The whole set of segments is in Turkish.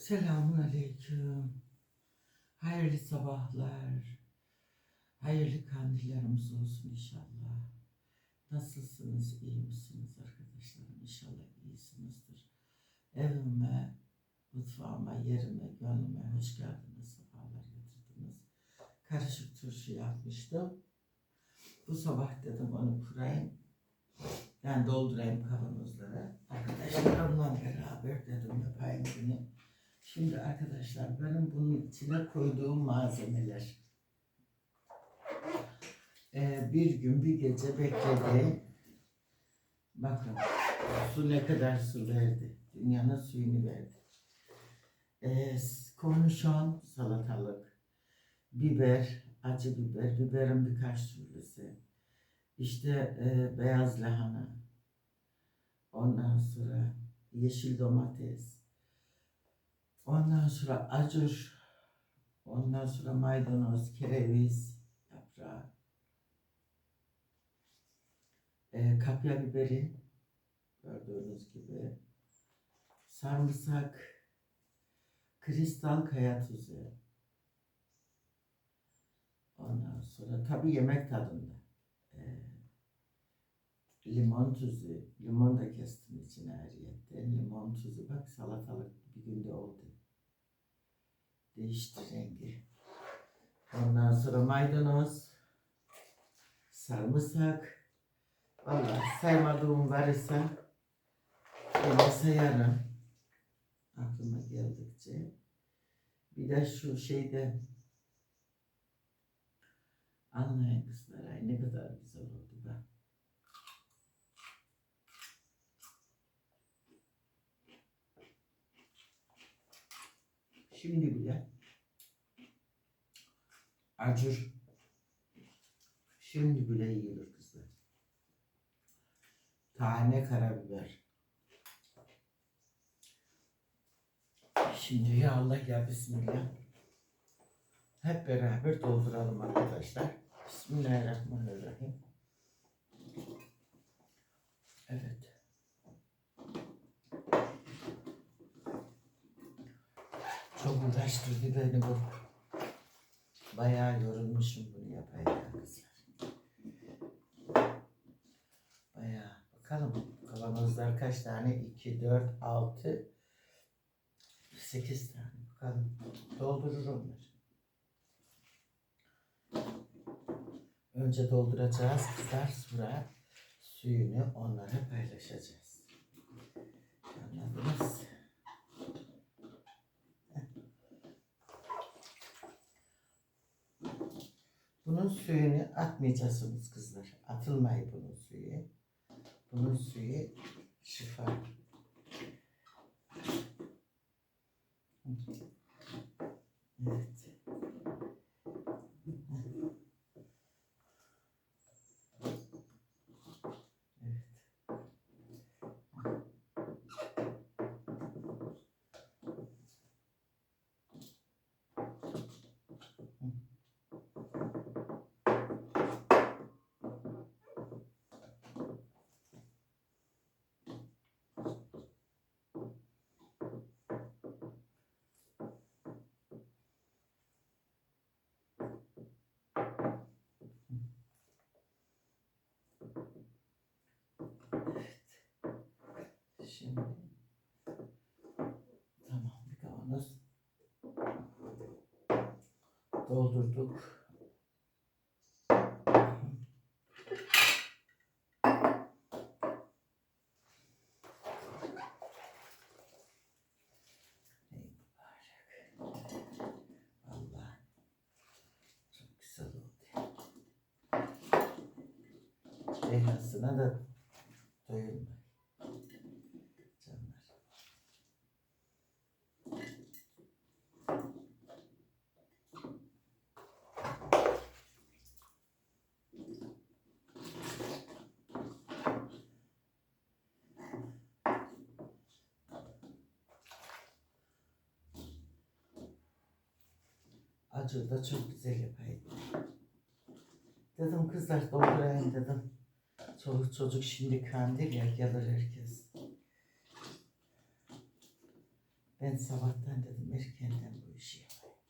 Selamun Aleyküm. Hayırlı sabahlar. Hayırlı kandillerimiz olsun inşallah. Nasılsınız? iyi misiniz arkadaşlarım? İnşallah iyisinizdir. Evime, mutfağıma, yerime, gönlüme hoş geldiniz. Sefalar getirdiniz. Karışık turşu yapmıştım. Bu sabah dedim onu kurayım. Ben doldurayım kavanozlara. Arkadaşlarımla beraber dedim yapayım bunu. Şimdi arkadaşlar benim bunun içine koyduğum malzemeler. Ee, bir gün bir gece bekledi. Bakın su ne kadar su verdi. Dünyanın suyunu verdi. Ee, kornişon salatalık, biber, acı biber, biberin birkaç türlüsü. İşte e, beyaz lahana. Ondan sonra yeşil domates. Ondan sonra acur. Ondan sonra maydanoz, kereviz, yaprağı. E, kapya biberi. Gördüğünüz gibi. Sarımsak. Kristal kaya tuzu. Ondan sonra tabii yemek tadında. E, limon tuzu. Limon da kestim içine ayrıyetten. Limon tuzu. Bak salatalık bir günde oldu. Değişti rengi. Ondan sonra maydanoz. Sarımsak. Vallahi saymadığım var ise yine sayarım. Aklıma geldikçe. Bir de şu şeyde anlayın kızlar. Ay ne kadar güzel oldu bak. Şimdi bile acır. Şimdi bile yiyor kızlar. Tane karabiber. Şimdi ya Allah ya Bismillah. Hep beraber dolduralım arkadaşlar. Bismillahirrahmanirrahim. Evet. Çok uğraştırdı beni bu. Bayağı yorulmuşum bunu yapayım kızlar. Bayağı. Bakalım kavanozlar kaç tane? 2, 4, 6, 8 tane. Bakalım. Doldurur onlar. Önce dolduracağız kızlar sonra suyunu onlara paylaşacağız. Anladınız? Bunun suyunu atmayacaksınız kızlar. Atılmayı bunun suyu. Bunun suyu şifa. Evet. Doldurduk. Vallahi çok güzel oldu. Ceyhansına da doyurma. Canlar. Acı da çok güzel yapayım. Dedim kızlar doldurayım dedim. Çoluk çocuk şimdi kandil ya gelir herkes. Ben sabahtan dedim erkenden bu işi yapayım.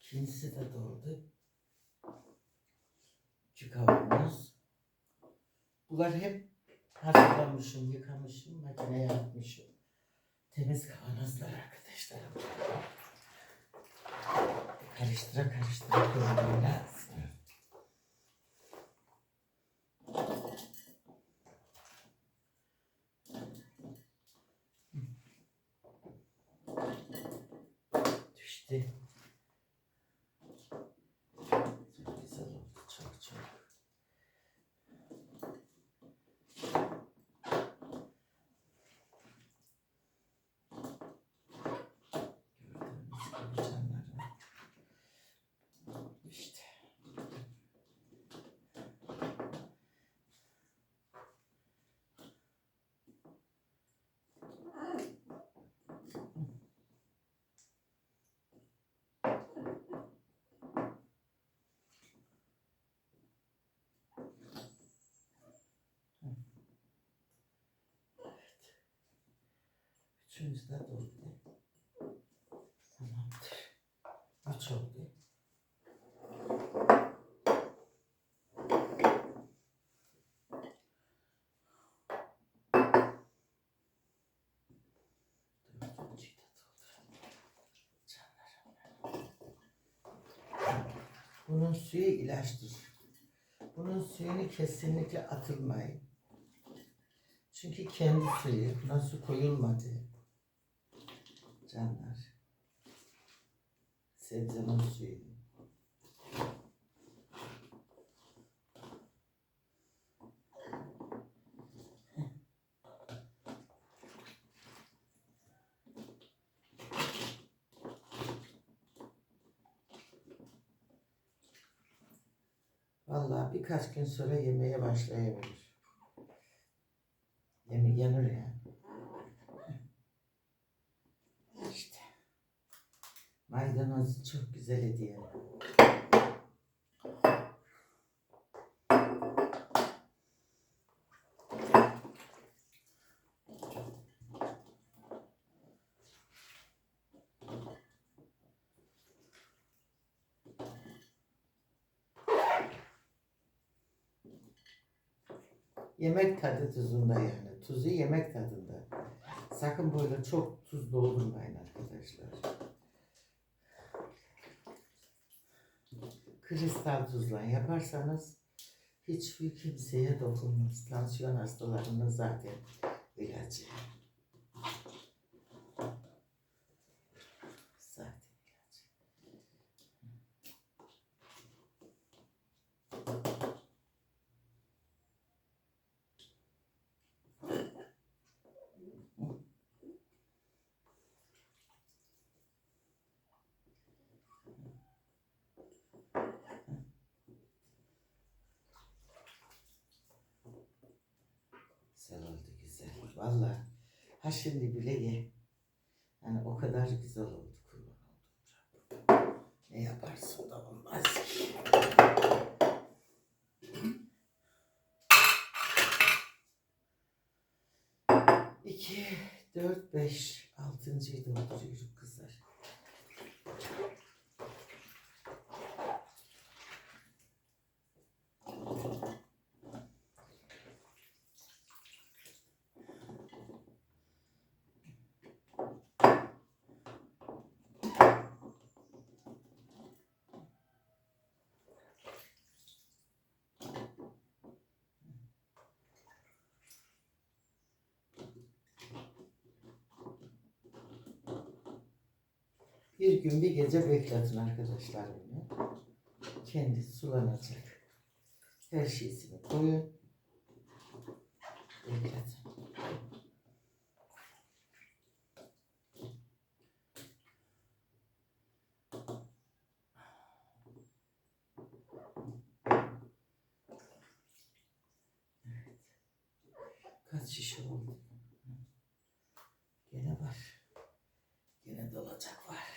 İkincisi de doldu. Küçük kavanoz. Bunlar hep hazırlamışım, yıkamışım, makineye atmışım. Temiz kavanozlar arkadaşlarım. Karıştıra karıştıra koymam lazım. Düştü. Çok güzel oldu. Çok çok. Gördüğünüz gibi canlarım. İşte. Üçüncü de doldu. Tamamdır. Üç oldu. Bunun suyu ilaçtır. Bunun suyunu kesinlikle atılmayın. Çünkü kendi suyu, buna su koyulmadı. Canlar. Sebzenin suyu. Vallahi birkaç gün sonra yemeye başlayabilir. Yeme yanır yani. İşte. Maydanoz çok güzel hediye. Yemek tadı tuzunda yani. Tuzu yemek tadında. Sakın böyle çok tuz doldurmayın arkadaşlar. Kristal tuzla yaparsanız hiçbir kimseye dokunmaz. Tansiyon hastalarının zaten ilacı. Zaten ilacı. Güzel oldu güzel. Valla ha şimdi bile ye. Yani o kadar güzel oldu kurban Rabbim. Ne yaparsın da olmaz ki. İki, dört, beş, altıncıyı dolduruyoruz kızlar. Bir gün bir gece bekletin arkadaşlar bunu. Kendi sulanacak. Her şeysini koyun. Bekletin. Evet. Kaç şişe oldu? Gene var. Gene dolacak var.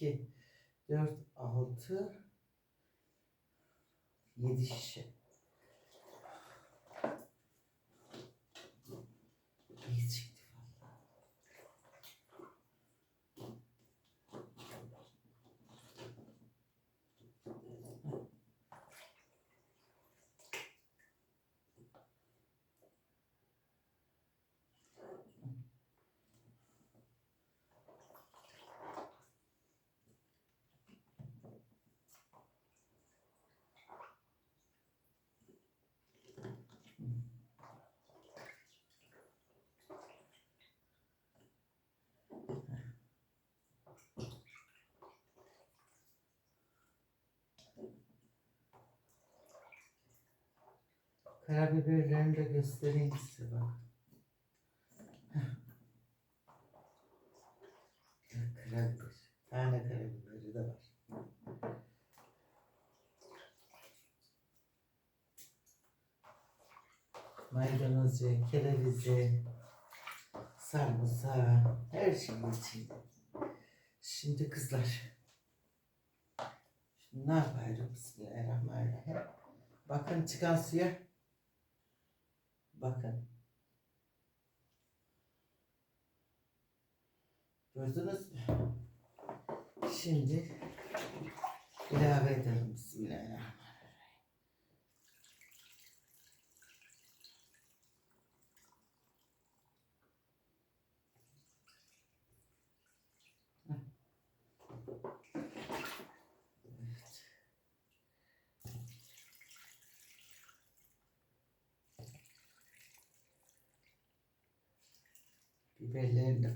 2, 4, 6, 7 şişe. İyi çıktı valla. Karabiberlerini de göstereyim size bak. Karabiber. Tane karabiberi de var. Maydanozu, kerevizi, sarımsağı, her şey içinde. Şimdi kızlar. Şimdi ne yapıyorum? Bismillahirrahmanirrahim. Bakın çıkan suya. Bakın. Gördünüz mü? Şimdi ilave edelim. Bismillahirrahmanirrahim. Evet. Biberlerini de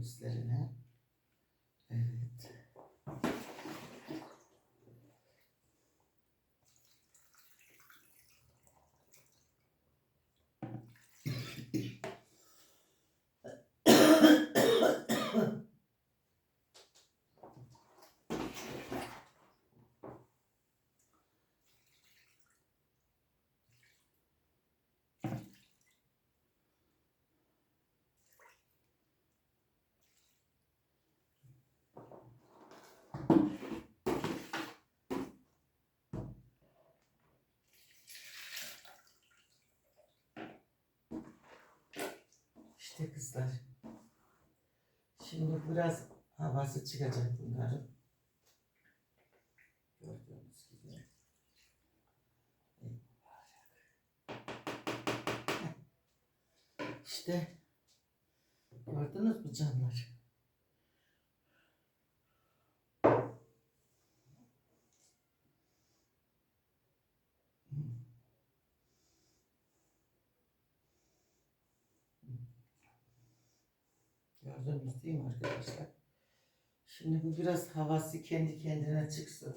üstlerine. Evet. İşte kızlar. Şimdi biraz havası çıkacak bunların. Gördüğünüz gibi. İşte gördünüz mü canlar? Değil mi arkadaşlar? Şimdi bu biraz havası kendi kendine çıksın.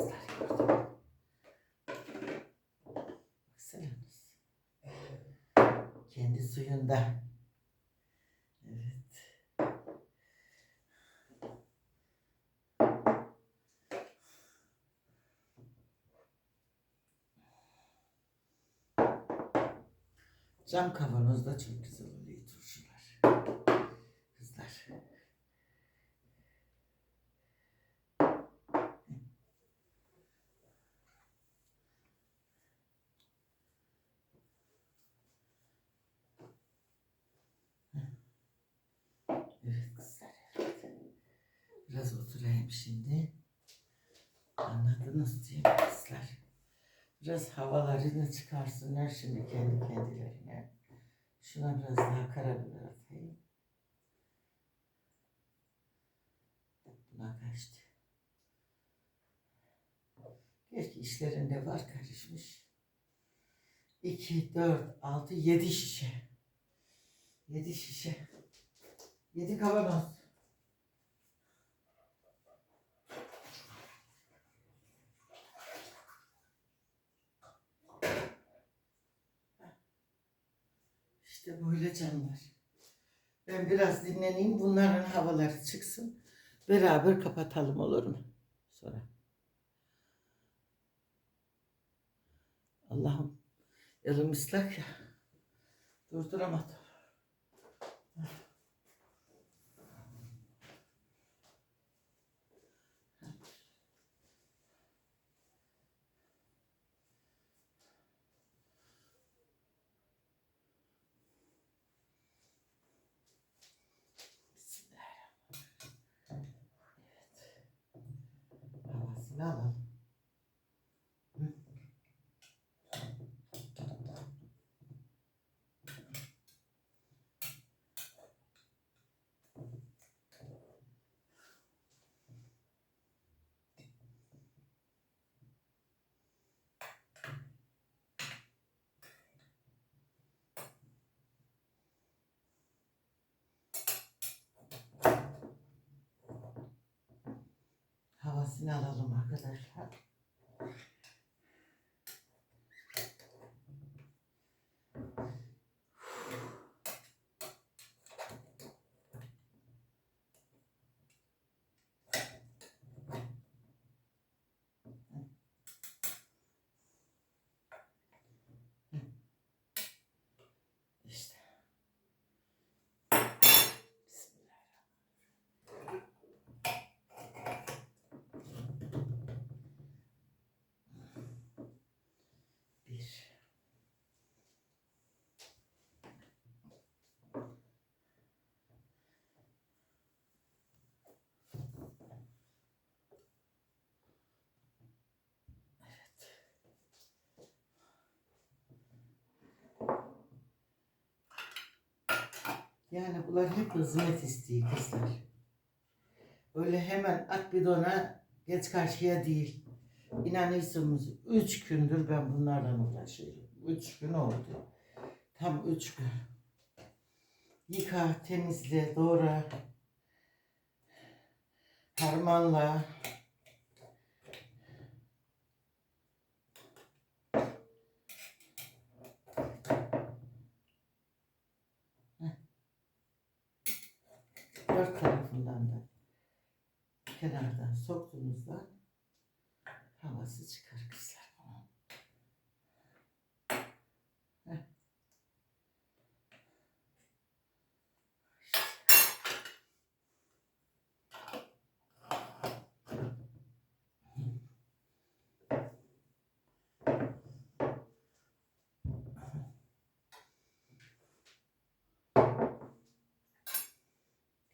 Kızlar gördü. Baksanız. Kendi suyunda. Evet. Cam kavanozda çok güzel oluyor turşular. Kızlar. Evet kızlar. Evet. Biraz oturayım şimdi. Anladınız mi kızlar? Biraz havalarını çıkarsınlar şimdi kendi kendilerine. Şuna biraz daha karabiber atayım. Buna kaçtı. Belki işlerinde var karışmış. 2, 4, 6, 7 şişe. 7 şişe. 7 kavanoz. İşte böyle canlar. Ben biraz dinleneyim. Bunların havaları çıksın. Beraber kapatalım olur mu? Sonra. Allah'ım elim ıslak ya. Durduramadım. Bismillahirrahmanirrahim. Evet. Havasını Havasını alalım arkadaşlar. Yani bunlar hep hizmet istiyor kızlar. Öyle hemen at bidona geç karşıya değil. İnanıyorsunuz üç gündür ben bunlarla uğraşıyorum. Üç gün oldu. Tam üç gün. Yıka, temizle, doğra. Harmanla. Dört tarafından da kenardan soktuğunuzda havası çıkar kızlar.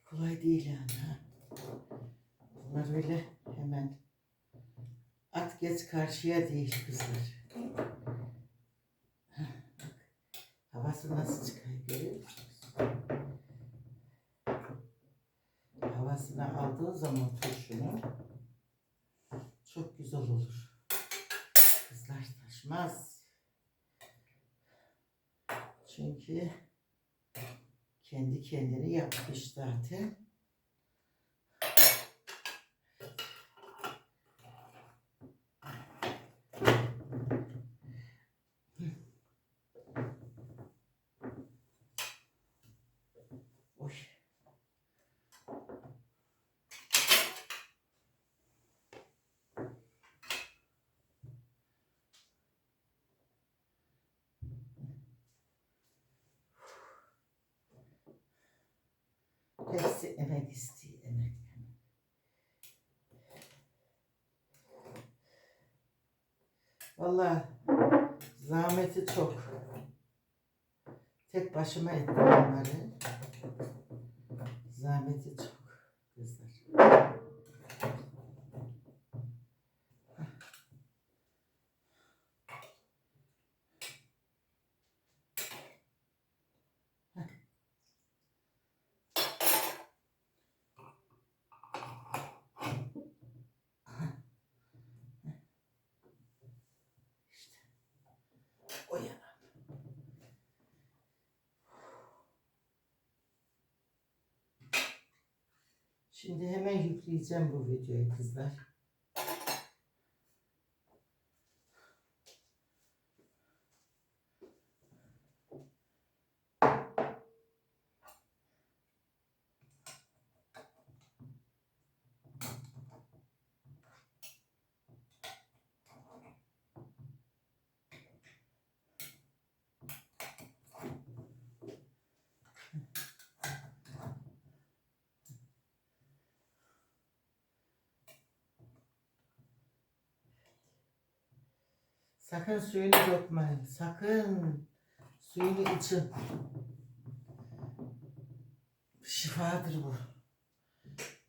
Kolay değil yani. Ha? Öyle hemen at geç karşıya değil kızlar. Heh, bak. Havası nasıl çıkıyor görüyor musunuz? Havasını aldığı zaman turşunu çok güzel olur. Kızlar taşmaz. Çünkü kendi kendini yapmış zaten. Oy. Hepsi emek istiyor, emek. Vallahi zahmeti çok. Tek başıma ettim bunları. Zahmeti çok kızlar. İşte o yana. Şimdi hemen yükleyeceğim bu videoyu kızlar. Sakın suyunu dökmeyin. Sakın suyunu için. Şifadır bu.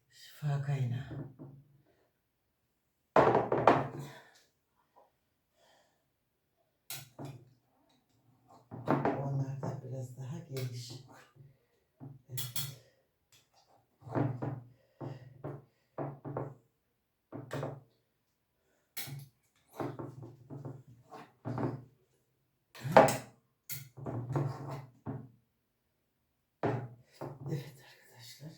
Şifa kaynağı. Onlar da biraz daha geniş. Evet. Evet arkadaşlar.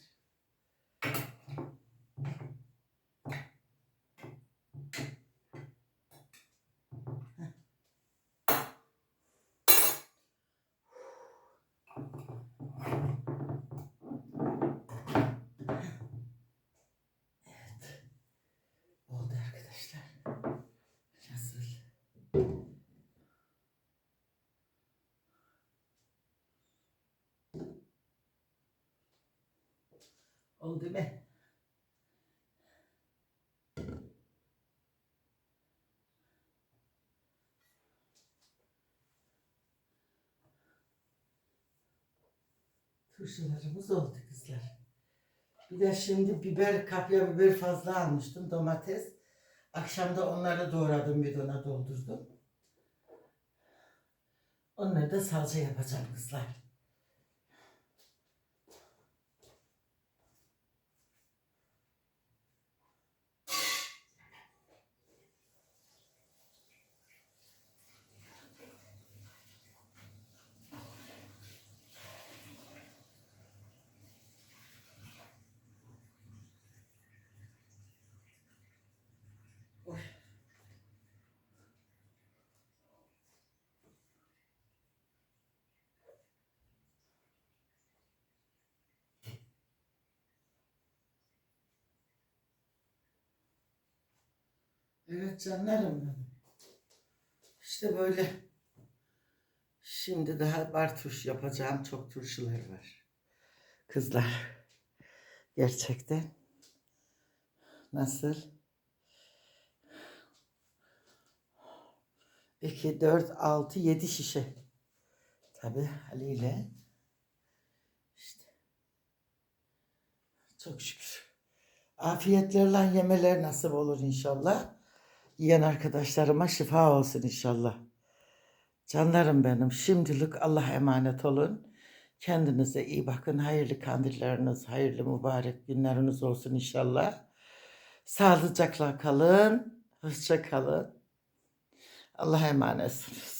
Evet. Oldu arkadaşlar. Nasıl? Oldu mi? Turşularımız oldu kızlar. Bir de şimdi biber, kapya biber fazla almıştım, domates. Akşamda onları doğradım, bidona doldurdum. Onları da salça yapacağım kızlar. Evet canlarım benim. İşte böyle. Şimdi daha bar turş yapacağım. Çok turşular var. Kızlar. Gerçekten. Nasıl? 2, 4, 6, 7 şişe. Tabi haliyle. İşte. Çok şükür. Afiyetlerle yemeler nasip olur inşallah. Yiyen arkadaşlarıma şifa olsun inşallah. Canlarım benim şimdilik Allah emanet olun. Kendinize iyi bakın. Hayırlı kandilleriniz, hayırlı mübarek günleriniz olsun inşallah. Sağlıcakla kalın. Hoşça kalın. Allah'a emanetsiniz.